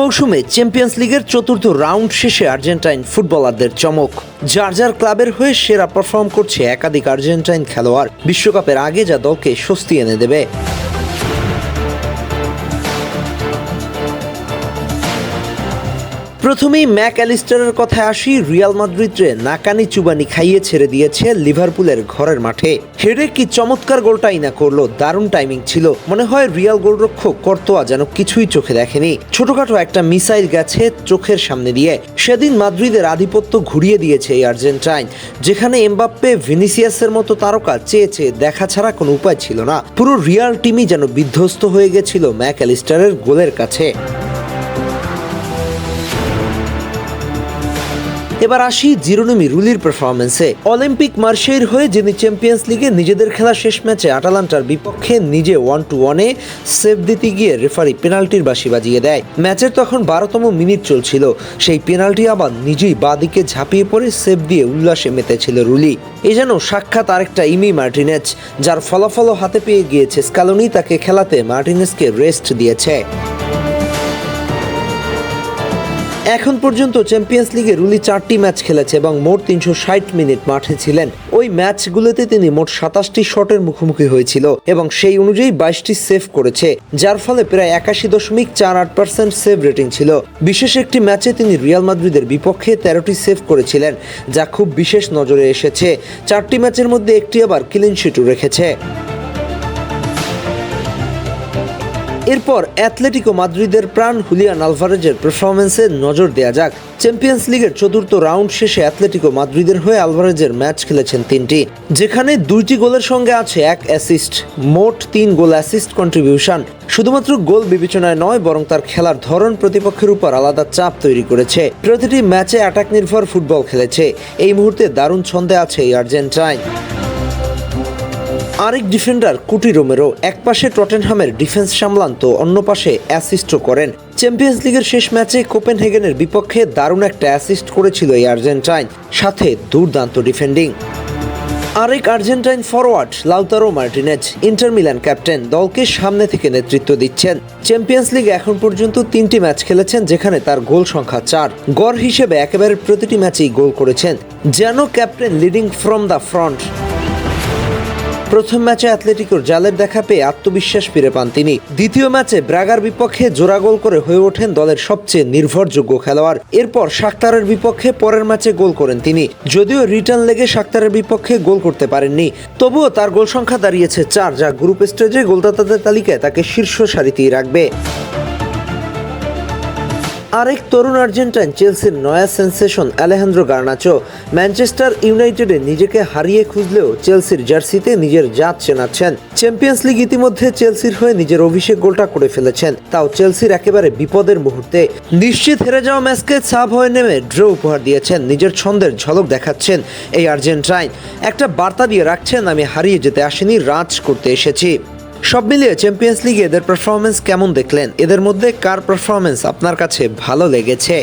মৌসুমে চ্যাম্পিয়ন্স লিগের চতুর্থ রাউন্ড শেষে আর্জেন্টাইন ফুটবলারদের চমক। যার যার ক্লাবের হয়ে সেরা পারফর্ম করছে একাধিক আর্জেন্টাইন খেলোয়াড়। বিশ্বকাপের আগে যা দলকে স্বস্তি এনে দেবে। প্রথমেই ম্যাক অ্যালিস্টারের কথায় আসি, রিয়াল মাদ্রিদরে নাকানি চুবানি খাইয়ে ছেড়ে দিয়েছে লিভারপুলের ঘরের মাঠে। হেডে কি চমৎকার গোলটাই না করল, দারুণ টাইমিং ছিল। মনে হয় রিয়াল গোলরক্ষক কর্তোয়া যেন কিছুই চোখে দেখেনি। ছোটখাটো একটা মিসাইল গেছে চোখের সামনে দিয়ে। সেদিন মাদ্রিদের আধিপত্য ঘুরিয়ে দিয়েছে এই আর্জেন্টাইন, যেখানে এমবাপ্পে ভিনিসিয়াসের মতো তারকা চেয়েছে দেখা ছাড়া কোনো উপায় ছিল না। পুরো রিয়াল টিমই যেন বিধ্বস্ত হয়ে গেছিল ম্যাক অ্যালিস্টারের গোলের কাছে। এবার আসি জিরোনমি রুলির পারফরমেন্সে অলিম্পিক মার্শের হয়ে যিনি চ্যাম্পিয়ন্স লিগে নিজেদের খেলা শেষ ম্যাচে আটালান্টার বিপক্ষে নিজে ওয়ান টু ওয়ানে সেভ দিতে গিয়ে রেফারি পেনাল্টির বাসি বাজিয়ে দেয়। ম্যাচের তখন বারোতম মিনিট চলছিল। সেই পেনাল্টি আবার নিজেই বাদিকে ঝাঁপিয়ে পড়ে সেভ দিয়ে উল্লাসে মেতেছিল রুলি। এ যেন সাক্ষাৎ আরেকটা ইমি মার্টিনেজ, যার ফলাফলও হাতে পেয়ে গিয়েছে স্কালোনি, তাকে খেলাতে মার্টিনেজকে রেস্ট দিয়েছে। এখন পর্যন্ত চ্যাম্পিয়ন্স লিগে রুলি চারটি ম্যাচ খেলেছে এবং মোট তিনশো ষাট মিনিট মাঠে ছিলেন। ওই ম্যাচগুলোতে তিনি মোট সাতাশটি শটের মুখোমুখি হয়েছিল এবং সেই অনুযায়ী বাইশটি সেভ করেছে, যার ফলে প্রায় একাশি দশমিক চার আট পার্সেন্ট সেভ রেটিং ছিল। বিশেষ একটি ম্যাচে তিনি রিয়াল মাদ্রিদের বিপক্ষে তেরোটি সেভ করেছিলেন, যা খুব বিশেষ নজরে এসেছে। চারটি ম্যাচের মধ্যে একটি আবার ক্লিন শিটও রেখেছে। এরপর অ্যাথলেটিকো মাদ্রিদের প্রাণ হুলিয়ান আলভারেজের পারফরমেন্সে নজর দেওয়া যাক। চ্যাম্পিয়ন্স লিগের চতুর্থ রাউন্ড শেষে অ্যাথলেটিকো মাদ্রিদের হয়ে আলভারেজের ম্যাচ খেলেছেন তিনটি, যেখানে দুইটি গোলের সঙ্গে আছে এক অ্যাসিস্ট মোট তিন গোল অ্যাসিস্ট কন্ট্রিবিউশন শুধুমাত্র গোল বিবেচনায় নয়, বরং তার খেলার ধরন প্রতিপক্ষের উপর আলাদা চাপ তৈরি করেছে। প্রতিটি ম্যাচে অ্যাটাক নির্ভর ফুটবল খেলেছে। এই মুহূর্তে দারুণ ছন্দে আছে এই আর্জেন্টাইন। আরেক ডিফেন্ডার কুটি রোমেরো এক পাশে টটেনহামের ডিফেন্স সামলান তো অন্য পাশে অ্যাসিস্টও করেন। চ্যাম্পিয়ন্স লিগের শেষ ম্যাচে কোপেনহেগেনের বিপক্ষে দারুণ একটা অ্যাসিস্ট করেছিল এই আর্জেন্টাইন, সাথে দুর্দান্ত ডিফেন্ডিং। আরেক Argentine forward Lautaro Martinez, Inter Milan captain, দলকে সামনে থেকে নেতৃত্ব দিচ্ছেন। চ্যাম্পিয়ন্স লিগ এখন পর্যন্ত তিনটি ম্যাচ খেলেছেন, যেখানে তার গোল সংখ্যা চার। গড় হিসেবে একেবারে প্রতিটি ম্যাচেই গোল করেছেন, যেন captain leading from the front. প্রথম ম্যাচে অ্যাথলেটিকোর জালের দেখা পেয়ে আত্মবিশ্বাস ফিরে পান তিনি। দ্বিতীয় ম্যাচে ব্রাগার বিপক্ষে জোড়া গোল করে হয়ে ওঠেন দলের সবচেয়ে নির্ভরযোগ্য খেলোয়াড়। এরপর শাক্তারের বিপক্ষে পরের ম্যাচে গোল করেন তিনি। যদিও রিটার্ন লেগে শাক্তারের বিপক্ষে গোল করতে পারেননি, তবুও তার গোল সংখ্যা দাঁড়িয়েছে চার, যা গ্রুপ স্টেজে গোলদাতাদের তালিকায় তাকে শীর্ষ সারিতেই রাখবে। আরেক তরুণ আর্জেন্টাইন চেলসির নয়া সেন্সেশন আলেহান্দ্রো গার্নাচো। ম্যানচেস্টার ইউনাইটেডে নিজেকে হারিয়ে খুঁজলেও চেলসির জার্সিতে নিজের জাত চেনাচ্ছেন। চ্যাম্পিয়ন্স লিগ ইতিমধ্যে চেলসির হয়ে নিজের অভিষেক গোলটা করে ফেলেছেন। তাও চেলসির একেবারে বিপদের মুহূর্তে নিশ্চিত হেরে যাওয়া ম্যাচকে সাব হয়ে নেমে ড্র উপহার দিয়েছেন। নিজের ছন্দের ঝলক দেখাচ্ছেন এই আর্জেন্টাইন। একটা বার্তা দিয়ে রাখছেন, আমি হারিয়ে যেতে আসিনি, রাজ করতে এসেছি। সব মিলিয়ে চ্যাম্পিয়ন্স লিগে এদের পারফরমেন্স কেমন দেখলেন? এদের মধ্যে কার পারফরমেন্স আপনার কাছে ভালো লেগেছে?